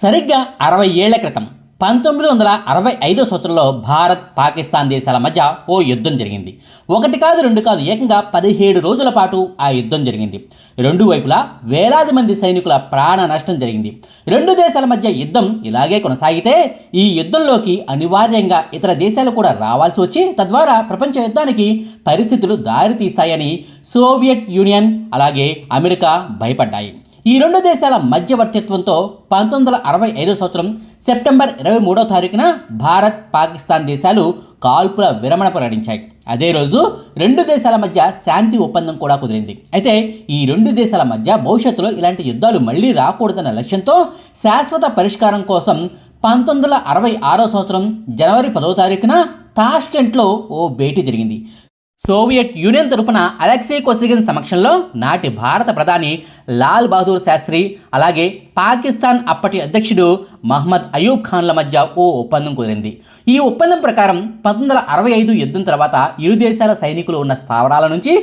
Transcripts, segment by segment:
సరిగ్గా అరవై ఏళ్ళ క్రితం పంతొమ్మిది వందల అరవై ఐదో సంవత్సరంలో భారత్ పాకిస్తాన్ దేశాల మధ్య ఓ యుద్ధం జరిగింది. ఒకటి కాదు రెండు కాదు ఏకంగా పదిహేడు రోజుల పాటు ఆ యుద్ధం జరిగింది. రెండు వైపులా వేలాది మంది సైనికుల ప్రాణ నష్టం జరిగింది. రెండు దేశాల మధ్య యుద్ధం ఇలాగే కొనసాగితే ఈ యుద్ధంలోకి అనివార్యంగా ఇతర దేశాలు కూడా రావాల్సి వచ్చి తద్వారా ప్రపంచ యుద్ధానికి పరిస్థితులు దారితీస్తాయని సోవియట్ యూనియన్ అలాగే అమెరికా భయపడ్డాయి. ఈ రెండు దేశాల మధ్యవర్తిత్వంతో పంతొమ్మిది వందల అరవై ఐదో సంవత్సరం సెప్టెంబర్ ఇరవై మూడో తారీఖున భారత్ పాకిస్తాన్ దేశాలు కాల్పుల విరమణ ప్రకటించాయి అదే రోజు రెండు దేశాల మధ్య శాంతి ఒప్పందం కూడా కుదిరింది. అయితే ఈ రెండు దేశాల మధ్య భవిష్యత్తులో ఇలాంటి యుద్ధాలు మళ్ళీ రాకూడదన్న లక్ష్యంతో శాశ్వత పరిష్కారం కోసం పంతొమ్మిది వందల అరవై ఆరో సంవత్సరం జనవరి పదో తారీఖున తాష్కెంట్లో ఓ భేటీ జరిగింది. సోవియట్ యూనియన్ తరపున అలెక్సీ కొసిగిన్ సమక్షంలో నాటి భారత ప్రధాని లాల్ బహదూర్ శాస్త్రి అలాగే పాకిస్తాన్ అప్పటి అధ్యక్షుడు మహమ్మద్ అయూబ్ ఖాన్ల మధ్య ఓ ఒప్పందం కుదిరింది. ఈ ఒప్పందం ప్రకారం పంతొమ్మిది వందల అరవై ఐదు యుద్ధం తర్వాత ఇరు దేశాల సైనికులు ఉన్న స్థావరాల నుంచి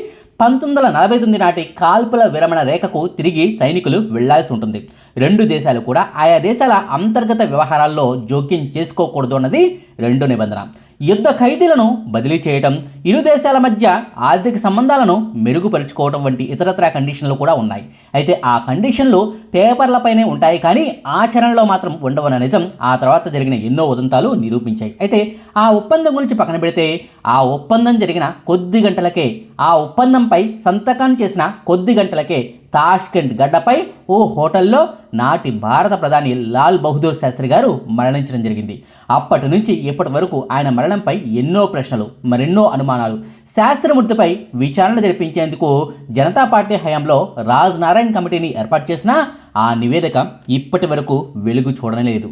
పంతొమ్మిది వందల నలభై తొమ్మిది నాటి కాల్పుల విరమణ రేఖకు తిరిగి సైనికులు వెళ్ళాల్సి ఉంటుంది. రెండు దేశాలు కూడా ఆయా దేశాల అంతర్గత వ్యవహారాల్లో జోక్యం చేసుకోకూడదు అన్నది రెండో నిబంధన. యుద్ధ ఖైదీలను బదిలీ చేయటం ఇరు దేశాల మధ్య ఆర్థిక సంబంధాలను మెరుగుపరుచుకోవడం వంటి ఇతరత్ర కండిషన్లు కూడా ఉన్నాయి. అయితే ఆ కండిషన్లు పేపర్లపైనే ఉంటాయి కానీ ఆచరణలో మాత్రం ఉండవన్న నిజం ఆ తర్వాత జరిగిన ఎన్నో ఉదంతాలు నిరూపించాయి. అయితే ఆ ఒప్పందం గురించి పక్కన పెడితే ఆ ఒప్పందం జరిగిన కొద్ది గంటలకే ఆ ఒప్పందంపై సంతకాన్ని చేసిన కొద్ది గంటలకే తాష్కెంట్ గడ్డపై ఓ హోటల్లో నాటి భారత ప్రధాని లాల్ బహదూర్ శాస్త్రి గారు మరణించడం జరిగింది. అప్పటి నుంచి ఇప్పటి వరకు ఆయన మరణంపై ఎన్నో ప్రశ్నలు మరెన్నో అనుమానాలు. శాస్త్రమూర్తిపై విచారణ జరిపించేందుకు జనతా పార్టీ హయాంలో రాజ్ నారాయణ్ కమిటీని ఏర్పాటు చేసినా ఆ నివేదిక ఇప్పటి వరకు వెలుగు చూడలేదు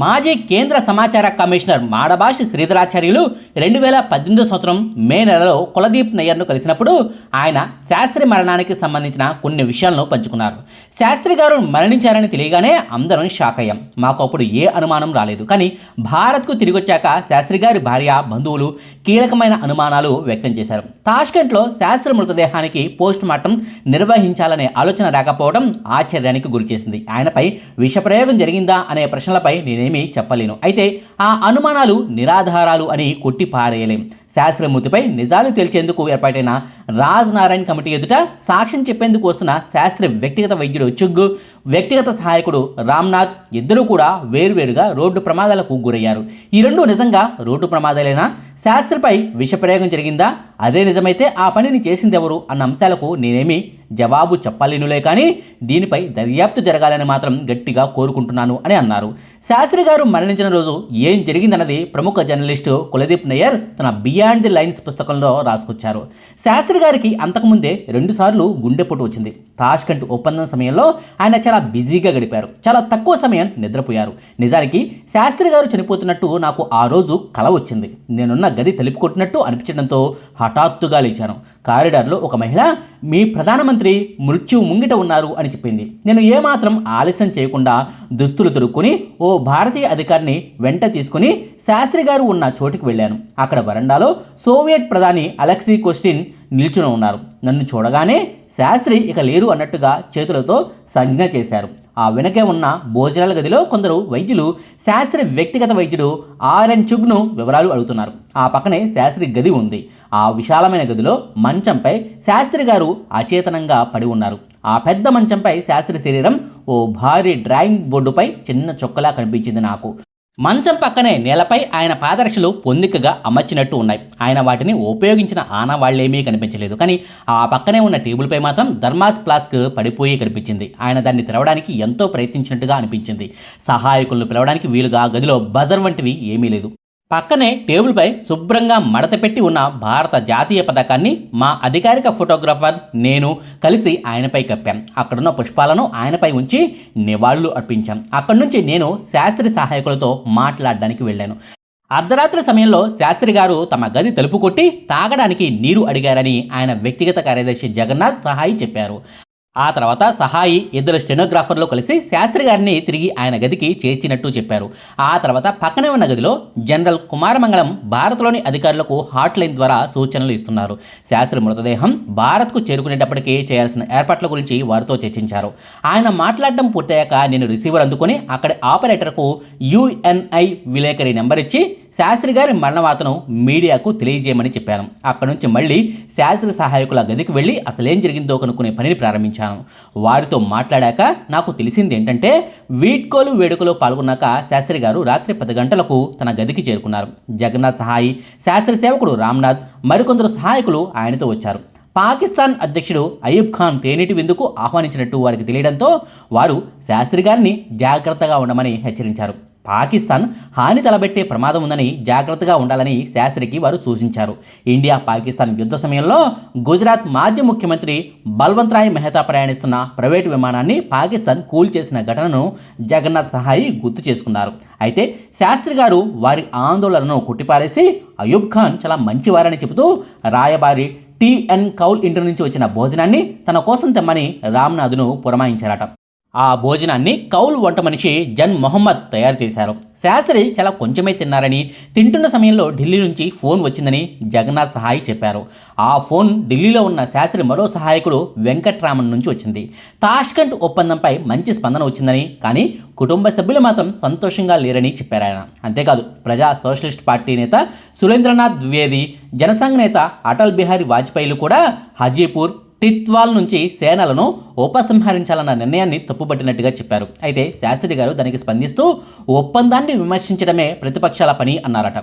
మాజీ కేంద్ర సమాచార కమిషనర్ మాడబాషి శ్రీధరాచార్యులు రెండు వేల పద్దెనిమిదో సంవత్సరం మే నెలలో కులదీప్ నయ్యర్ను కలిసినప్పుడు ఆయన శాస్త్రి మరణానికి సంబంధించిన కొన్ని విషయాలను పంచుకున్నారు. శాస్త్రి గారు మరణించారని తెలియగానే అందరం షాక్ అయ్యాం. మాకు అప్పుడు ఏ అనుమానం రాలేదు. కానీ భారత్కు తిరిగి వచ్చాక శాస్త్రి గారి భార్య బంధువులు కీలకమైన అనుమానాలు వ్యక్తం చేశారు. తాష్కెంట్లో శాస్త్ర మృతదేహానికి పోస్ట్ మార్టం నిర్వహించాలనే ఆలోచన రాకపోవడం ఆశ్చర్యానికి గురిచేసింది ఆయనపై విషప్రయోగం జరిగిందా అనే ప్రశ్నలపై నేనేమీ చెప్పలేను. అయితే ఆ అనుమానాలు నిరాధారాలు అని కొట్టి పారేయలేం శాస్త్రమూర్తిపై నిజాలు తేల్చేందుకు ఏర్పాటైన రాజ్ నారాయణ్ కమిటీ ఎదుట సాక్ష్యం చెప్పేందుకు వస్తున్న శాస్త్రి వ్యక్తిగత వైద్యుడు చుగ్గు వ్యక్తిగత సహాయకుడు రామ్నాథ్ ఇద్దరూ కూడా వేరువేరుగా రోడ్డు ప్రమాదాలకు గురయ్యారు. ఈ రెండు నిజంగా రోడ్డు ప్రమాదాలైనా? శాస్త్రిపై విషప్రయోగం జరిగిందా? అదే నిజమైతే ఆ పనిని చేసింది ఎవరు అన్న అంశాలకు నేనేమి జవాబు చెప్పలేనులే కానీ దీనిపై దర్యాప్తు జరగాలని మాత్రం గట్టిగా కోరుకుంటున్నాను అని అన్నారు. శాస్త్రి గారు మరణించిన రోజు ఏం జరిగిందన్నది ప్రముఖ జర్నలిస్టు కులదీప్ నయ్యర్ తన బియాండ్ ది లైన్స్ పుస్తకంలో రాసుకొచ్చారు. శాస్త్రి గారికి అంతకుముందే రెండుసార్లు గుండెపోటు వచ్చింది. తాష్కంట్ ఒప్పందం సమయంలో ఆయన చాలా బిజీగా గడిపారు. చాలా తక్కువ సమయం నిద్రపోయారు. నిజానికి శాస్త్రి గారు చనిపోతున్నట్టు నాకు ఆ రోజు కల వచ్చింది. నేనున్న గది తలుపు కొట్టినట్టు అనిపించడంతో హఠాత్తుగా లేచాను. కారిడార్లో ఒక మహిళ మీ ప్రధానమంత్రి మృత్యు ముంగిట ఉన్నారు అని చెప్పింది. నేను ఏమాత్రం ఆలస్యం చేయకుండా దుస్తులు తొడుక్కొని ఓ భారతీయ అధికారిని వెంట తీసుకుని శాస్త్రి గారు ఉన్న చోటుకి వెళ్ళాను. అక్కడ వరండాలో సోవియట్ ప్రధాని అలెక్సీ కొస్టిన్ నిల్చుని ఉన్నారు. నన్ను చూడగానే శాస్త్రి ఇక లేరు అన్నట్టుగా చేతులతో సంజ్ఞ చేశారు. ఆ వెనకే ఉన్న భోజనాల గదిలో కొందరు వైద్యులు శాస్త్రి వ్యక్తిగత వైద్యుడు ఆర్ఎన్ చుగ్ను వివరాలు అడుగుతున్నారు. ఆ పక్కనే శాస్త్రి గది ఉంది. ఆ విశాలమైన గదిలో మంచంపై శాస్త్రి గారు అచేతనంగా పడి ఉన్నారు. ఆ పెద్ద మంచంపై శాస్త్రి శరీరం ఓ భారీ డ్రాయింగ్ బోర్డుపై చిన్న చొక్కలా కనిపించింది నాకు. మంచం పక్కనే నేలపై ఆయన పాదరక్షలు పొందికగా అమర్చినట్టు ఉన్నాయి. ఆయన వాటిని ఉపయోగించిన ఆనవాళ్ళేమీ కనిపించలేదు. కానీ ఆ పక్కనే ఉన్న టేబుల్పై మాత్రం ధర్మాస్ ఫ్లాస్క్ పడిపోయి కనిపించింది. ఆయన దాన్ని తెరవడానికి ఎంతో ప్రయత్నించినట్టుగా అనిపించింది. సహాయకులను పిలవడానికి వీలుగా గదిలో బజర్ వంటివి ఏమీ లేదు. పక్కనే టేబుల్పై శుభ్రంగా మడత పెట్టి ఉన్న భారత జాతీయ పతాకాన్ని మా అధికారిక ఫోటోగ్రాఫర్ నేను కలిసి ఆయనపై కప్పాం. అక్కడున్న పుష్పాలను ఆయనపై ఉంచి నివాళులు అర్పించాం. అక్కడి నుంచి నేను శాస్త్రి సహాయకులతో మాట్లాడడానికి వెళ్ళాను. అర్ధరాత్రి సమయంలో శాస్త్రి గారు తమ గది తలుపు కొట్టి తాగడానికి నీరు అడిగారని ఆయన వ్యక్తిగత కార్యదర్శి జగన్నాథ్ సహాయి చెప్పారు. ఆ తర్వాత సహాయి ఇద్దరు స్టెనోగ్రాఫర్లు కలిసి శాస్త్రి గారిని తిరిగి ఆయన గదికి చేర్చినట్టు చెప్పారు. ఆ తర్వాత పక్కనే ఉన్న గదిలో జనరల్ కుమారమంగళం భారత్లోని అధికారులకు హాట్ లైన్ ద్వారా సూచనలు ఇస్తున్నారు. శాస్త్రి మృతదేహం భారత్కు చేరుకునేటప్పటికీ చేయాల్సిన ఏర్పాట్ల గురించి వారితో చర్చించారు. ఆయన మాట్లాడడం పూర్తయ్యాక నేను రిసీవర్ అందుకుని అక్కడి ఆపరేటర్కు యుఎన్ఐ విలేకరి నెంబర్ ఇచ్చి శాస్త్రి గారి మరణవాతను మీడియాకు తెలియజేయమని చెప్పాను. అక్కడి నుంచి మళ్ళీ శాస్త్రి సహాయకుల గదికి వెళ్ళి అసలేం జరిగిందో కనుక్కునే పనిని ప్రారంభించాను. వారితో మాట్లాడాక నాకు తెలిసింది ఏంటంటే వీడ్కోలు వేడుకలో పాల్గొన్నాక శాస్త్రి గారు రాత్రి పది గంటలకు తన గదికి చేరుకున్నారు. జగన్నాథ్ సహాయి శాస్త్రి సేవకుడు రామ్నాథ్ మరికొందరు సహాయకులు ఆయనతో వచ్చారు. పాకిస్తాన్ అధ్యక్షుడు అయూబ్ ఖాన్ తేనీటి విందుకు ఆహ్వానించినట్టు వారికి తెలియడంతో వారు శాస్త్రి గారిని జాగ్రత్తగా ఉండమని హెచ్చరించారు. పాకిస్తాన్ హాని తలబెట్టే ప్రమాదం ఉందని జాగ్రత్తగా ఉండాలని శాస్త్రికి వారు సూచించారు. ఇండియా పాకిస్తాన్ యుద్ధ సమయంలో గుజరాత్ మాజీ ముఖ్యమంత్రి బల్వంత్ రాయ్ మెహతా ప్రయాణిస్తున్న ప్రైవేటు విమానాన్ని పాకిస్తాన్ కూల్ చేసిన ఘటనను జగన్నాథ్ సహాయి గుర్తు చేసుకున్నారు. అయితే శాస్త్రి గారు వారి ఆందోళనను కొట్టిపారేసి అయూబ్ ఖాన్ చాలా మంచివారని చెబుతూ రాయబారి టిఎన్ కౌల్ ఇంటి నుంచి వచ్చిన భోజనాన్ని తన కోసం తెమ్మని రామ్నాథ్ను పురమాయించారట. ఆ భోజనాన్ని కౌల్ వంట మనిషి జన్ మొహమ్మద్ తయారు చేశారు. శాస్త్రి చాలా కొంచెమే తిన్నారని తింటున్న సమయంలో ఢిల్లీ నుంచి ఫోన్ వచ్చిందని జగన్నాథ్ సహాయి చెప్పారు. ఆ ఫోన్ ఢిల్లీలో ఉన్న శాస్త్రి మరో సహాయకుడు వెంకట్రామన్ నుంచి వచ్చింది. తాష్కంట్ ఒప్పందంపై మంచి స్పందన వచ్చిందని కానీ కుటుంబ సభ్యులు మాత్రం సంతోషంగా లేరని చెప్పారు ఆయన. అంతేకాదు ప్రజా సోషలిస్ట్ పార్టీ నేత సురేంద్రనాథ్ ద్వివేది జనసంఘ్ నేత అటల్ బిహారీ వాజ్పేయిలు కూడా హాజీపూర్ టిట్వాల్ నుంచి సేనలను ఉపసంహరించాలన్న నిర్ణయాన్ని తప్పుపట్టినట్టుగా చెప్పారు. అయితే శాస్త్రి గారు దానికి స్పందిస్తూ ఒప్పందాన్ని విమర్శించడమే ప్రతిపక్షాల పని అన్నారట.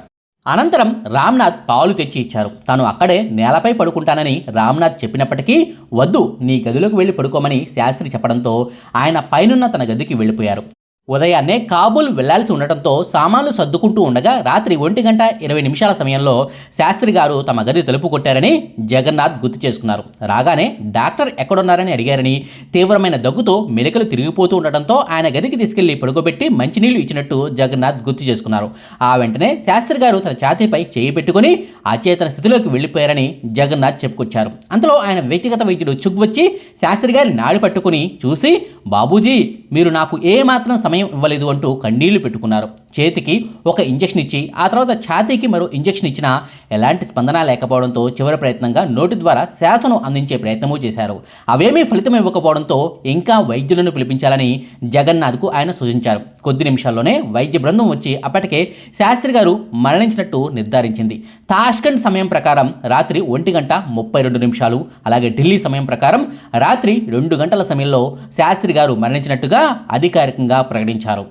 అనంతరం రామ్నాథ్ పాలు తెచ్చి ఇచ్చారు. తాను అక్కడే నేలపై పడుకుంటానని రామ్నాథ్ చెప్పినప్పటికీ వద్దు నీ గదిలోకి వెళ్ళి పడుకోమని శాస్త్రి చెప్పడంతో ఆయన పైనున్న తన గదికి వెళ్ళిపోయారు. ఉదయాన్నే కాబూల్ వెళ్ళాల్సి ఉండటంతో సామాన్లు సర్దుకుంటూ ఉండగా రాత్రి ఒంటి గంట ఇరవై నిమిషాల సమయంలో శాస్త్రి గారు తమ గది తలుపు కొట్టారని జగన్నాథ్ గుర్తు చేసుకున్నారు. రాగానే డాక్టర్ ఎక్కడున్నారని అడిగారని తీవ్రమైన దగ్గుతో మెలికలు తిరిగిపోతూ ఉండటంతో ఆయన గదికి తీసుకెళ్ళి పడుకోబెట్టి మంచినీళ్ళు ఇచ్చినట్టు జగన్నాథ్ గుర్తు చేసుకున్నారు. ఆ వెంటనే శాస్త్రి గారు తన ఛాతీపై చేయి పెట్టుకుని అచేతన స్థితిలోకి వెళ్ళిపోయారని జగన్నాథ్ చెప్పుకొచ్చారు. అంతలో ఆయన వ్యక్తిగత వైద్యుడు చుగ్ వచ్చి శాస్త్రి గారి నాడి పట్టుకుని చూసి బాబూజీ మీరు నాకు ఏమాత్రం సమయం ఇవ్వలేదు అంటూ కన్నీళ్ళు పెట్టుకున్నారు. చేతికి ఒక ఇంజెక్షన్ ఇచ్చి ఆ తర్వాత ఛాతీకి మరో ఇంజెక్షన్ ఇచ్చినా ఎలాంటి స్పందన లేకపోవడంతో చివరి ప్రయత్నంగా నోటి ద్వారా శ్వాసను అందించే ప్రయత్నము చేశారు. అవేమీ ఫలితం ఇవ్వకపోవడంతో ఇంకా వైద్యులను పిలిపించాలని జగన్నాథ్కు ఆయన సూచించారు. కొద్ది నిమిషాల్లోనే వైద్య బృందం వచ్చి అప్పటికే శాస్త్రి గారు మరణించినట్టు నిర్ధారించింది. తాష్కండ్ సమయం ప్రకారం రాత్రి ఒంటి గంట ముప్పై రెండు నిమిషాలు అలాగే ఢిల్లీ సమయం ప్రకారం రాత్రి రెండు గంటల సమయంలో శాస్త్రి గారు మరణించినట్టుగా అధికారికంగా ప్రకటించారు.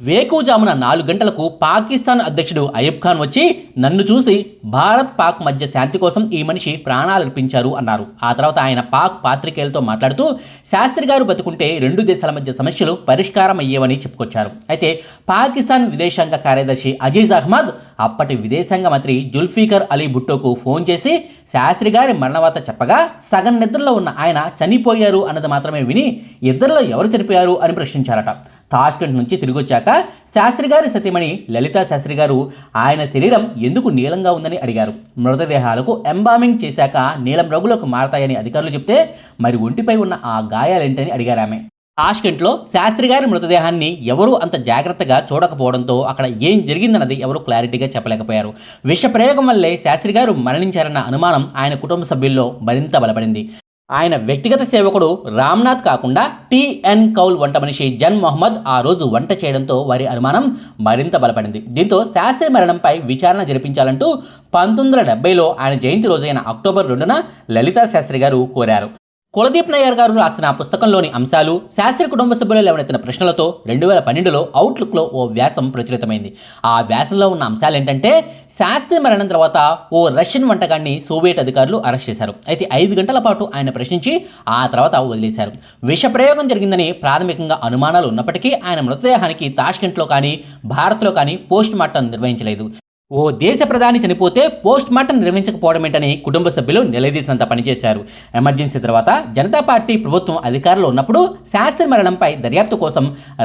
వేకువజామున నాలుగు గంటలకు పాకిస్తాన్ అధ్యక్షుడు అయూబ్ ఖాన్ వచ్చి నన్ను చూసి భారత్ పాక్ మధ్య శాంతి కోసం ఈ మనిషి ప్రాణాలర్పించారు అన్నారు. ఆ తర్వాత ఆయన పాక్ పాత్రికేయులతో మాట్లాడుతూ శాస్త్రి గారు బతుకుంటే రెండు దేశాల మధ్య సమస్యలు పరిష్కారం అయ్యేవని చెప్పుకొచ్చారు. అయితే పాకిస్తాన్ విదేశాంగ కార్యదర్శి అజీజ్ అహ్మద్ అప్పటి విదేశాంగ మంత్రి జుల్ఫీకర్ అలీ భుట్టోకు ఫోన్ చేసి శాస్త్రి గారి మరణవార్త చెప్పగా సగం నిద్రలో ఉన్న ఆయన చనిపోయారు అన్నది మాత్రమే విని ఇద్దరిలో ఎవరు చనిపోయారు అని ప్రశ్నించారట. తాష్కెంట్ నుంచి తిరిగి వచ్చాక శాస్త్రి గారి సతీమణి లలితా శాస్త్రి గారు ఆయన శరీరం ఎందుకు నీలంగా ఉందని అడిగారు. మృతదేహాలకు ఎంబామింగ్ చేశాక నీలం రంగులోకి మారతాయని అధికారులు చెప్తే మరి ఒంటిపై ఉన్న ఆ గాయాలేంటని అడిగారు ఆమె తాష్కెంట్లో శాస్త్రి గారి మృతదేహాన్ని ఎవరూ అంత జాగ్రత్తగా చూడకపోవడంతో అక్కడ ఏం జరిగిందన్నది ఎవరూ క్లారిటీగా చెప్పలేకపోయారు. విష ప్రయోగం వల్లే శాస్త్రి గారు మరణించారన్న అనుమానం ఆయన కుటుంబ సభ్యుల్లో మరింత బలపడింది. ఆయన వ్యక్తిగత సేవకుడు రామ్నాథ్ కాకుండా టిఎన్ కౌల్ వంట మనిషి జన్ మొహమ్మద్ ఆ రోజు వంట చేయడంతో వారి అనుమానం మరింత బలపడింది. దీంతో శాస్త్రి మరణంపై విచారణ జరిపించాలంటూ పంతొమ్మిది వందల డెబ్బైలో ఆయన జయంతి రోజైన అక్టోబర్ రెండున లలితా శాస్త్రి గారు కోరారు. కులదీప్ నయ్యర్ గారు రాసిన పుస్తకంలోని అంశాలు శాస్త్రి కుటుంబ సభ్యులు లేవనెత్తిన ప్రశ్నలతో రెండు వేల పన్నెండులో అవుట్లుక్లో ఓ వ్యాసం ప్రచురితమైంది. ఆ వ్యాసంలో ఉన్న అంశాలు ఏంటంటే శాస్త్రి మరణం తర్వాత ఓ రష్యన్ వంటకాన్ని సోవియట్ అధికారులు అరెస్ట్ చేశారు. అయితే ఐదు గంటల పాటు ఆయన ప్రశ్నించి ఆ తర్వాత వదిలేశారు. విషప్రయోగం జరిగిందని ప్రాథమికంగా అనుమానాలు ఉన్నప్పటికీ ఆయన మృతదేహానికి తాష్కెంట్లో కానీ భారత్లో కానీ పోస్ట్ మార్టం నిర్వహించలేదు. ఓ దేశ ప్రధాని చనిపోతే పోస్ట్ మార్టం నిర్వహించకపోవడం ఏంటని కుటుంబ సభ్యులు నిలదీసినంత పనిచేశారు. ఎమర్జెన్సీ తర్వాత జనతా పార్టీ ప్రభుత్వం అధికారంలో ఉన్నప్పుడు శాస్త్రి మరణంపై దర్యాప్తు కోసం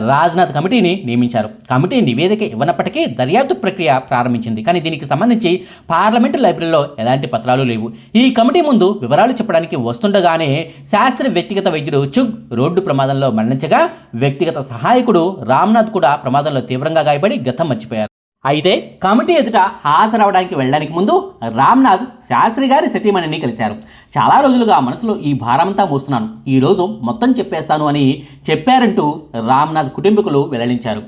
రాజ్నాథ్ కమిటీని నియమించారు. కమిటీ నివేదిక ఇవ్వనప్పటికీ దర్యాప్తు ప్రక్రియ ప్రారంభించింది. కానీ దీనికి సంబంధించి పార్లమెంటు లైబ్రరీలో ఎలాంటి పత్రాలు లేవు. ఈ కమిటీ ముందు వివరాలు చెప్పడానికి వస్తుండగానే శాస్త్రి వ్యక్తిగత వైద్యుడు చుగ్ రోడ్డు ప్రమాదంలో మరణించగా వ్యక్తిగత సహాయకుడు రామ్నాథ్ కూడా ప్రమాదంలో తీవ్రంగా గాయపడి గతం మర్చిపోయారు. అయితే కమిటీ ఎదుట హాజరవడానికి వెళ్ళడానికి ముందు రామ్నాథ్ శాస్త్రి గారి సతీమణిని కలిశారు. చాలా రోజులుగా మనసులో ఈ భారమంతా మోస్తున్నాను. ఈరోజు మొత్తం చెప్పేస్తాను అని చెప్పారంటూ రామ్నాథ్ కుటుంబీకులు వెల్లడించారు.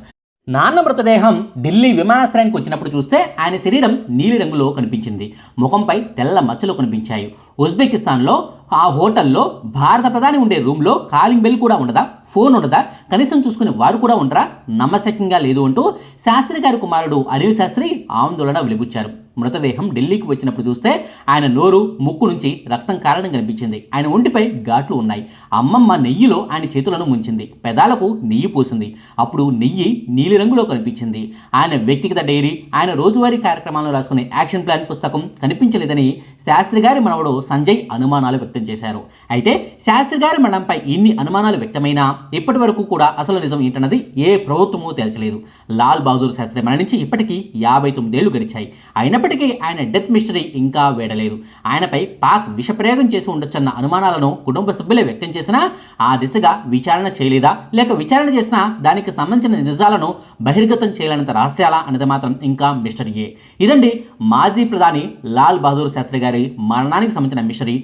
నాన్న మృతదేహం ఢిల్లీ విమానాశ్రయానికి వచ్చినప్పుడు చూస్తే ఆయన శరీరం నీలిరంగులో కనిపించింది. ముఖంపై తెల్ల మచ్చలు కనిపించాయి. ఉజ్బెకిస్తాన్లో ఆ హోటల్లో భారత ప్రధాని ఉండే రూమ్లో కాలింగ్ బెల్ కూడా ఉండదా? ఫోన్ ఉండదా కనీసం చూసుకునే వారు కూడా ఉండరా? నమ్మశక్యంగా లేదు అంటూ శాస్త్రి గారి కుమారుడు అనిల్ శాస్త్రి ఆందోళన వెలిబుచ్చారు. మృతదేహం ఢిల్లీకి వచ్చినప్పుడు చూస్తే ఆయన నోరు ముక్కు నుంచి రక్తం కారడం కనిపించింది. ఆయన ఒంటిపై ఘాట్లు ఉన్నాయి. అమ్మమ్మ నెయ్యిలో ఆయన చేతులను ముంచింది. పెదాలకు నెయ్యి పోసింది. అప్పుడు నెయ్యి నీలిరంగులో కనిపించింది. ఆయన వ్యక్తిగత డైరీ ఆయన రోజువారీ కార్యక్రమాలను రాసుకునే యాక్షన్ ప్లాన్ పుస్తకం కనిపించలేదని శాస్త్రి గారి మనవడు సంజయ్ అనుమానాలు వ్యక్తం చేశారు. అయితే శాస్త్రి గారి మరణంపై ఇన్ని అనుమానాలు వ్యక్తమైనా ఇప్పటి వరకు కూడా అసలు నిజం ఏంటన్నది ఏ ప్రభుత్వమూ తేల్చలేదు. లాల్ బహదూర్ శాస్త్రి మరణించి ఇప్పటికీ యాభై తొమ్మిదేళ్ళు గడిచాయి. అయినప్పటికీ ఆయన డెత్ మిస్టరీ ఇంకా వేడలేదు. ఆయనపై పాక్ విషప్రయోగం చేసి ఉండొచ్చన్న అనుమానాలను కుటుంబ సభ్యులే వ్యక్తం చేసినా ఆ దిశగా విచారణ చేయలేదా? లేక విచారణ చేసినా దానికి సంబంధించిన నిజాలను బహిర్గతం చేయాలన్నంత రహస్యాలా అనేది మాత్రం ఇంకా మిస్టరీయే. ఇదండి మాజీ ప్రధాని లాల్ బహదూర్ శాస్త్రి గారి మరణానికి సంబంధించిన మిస్టరీ.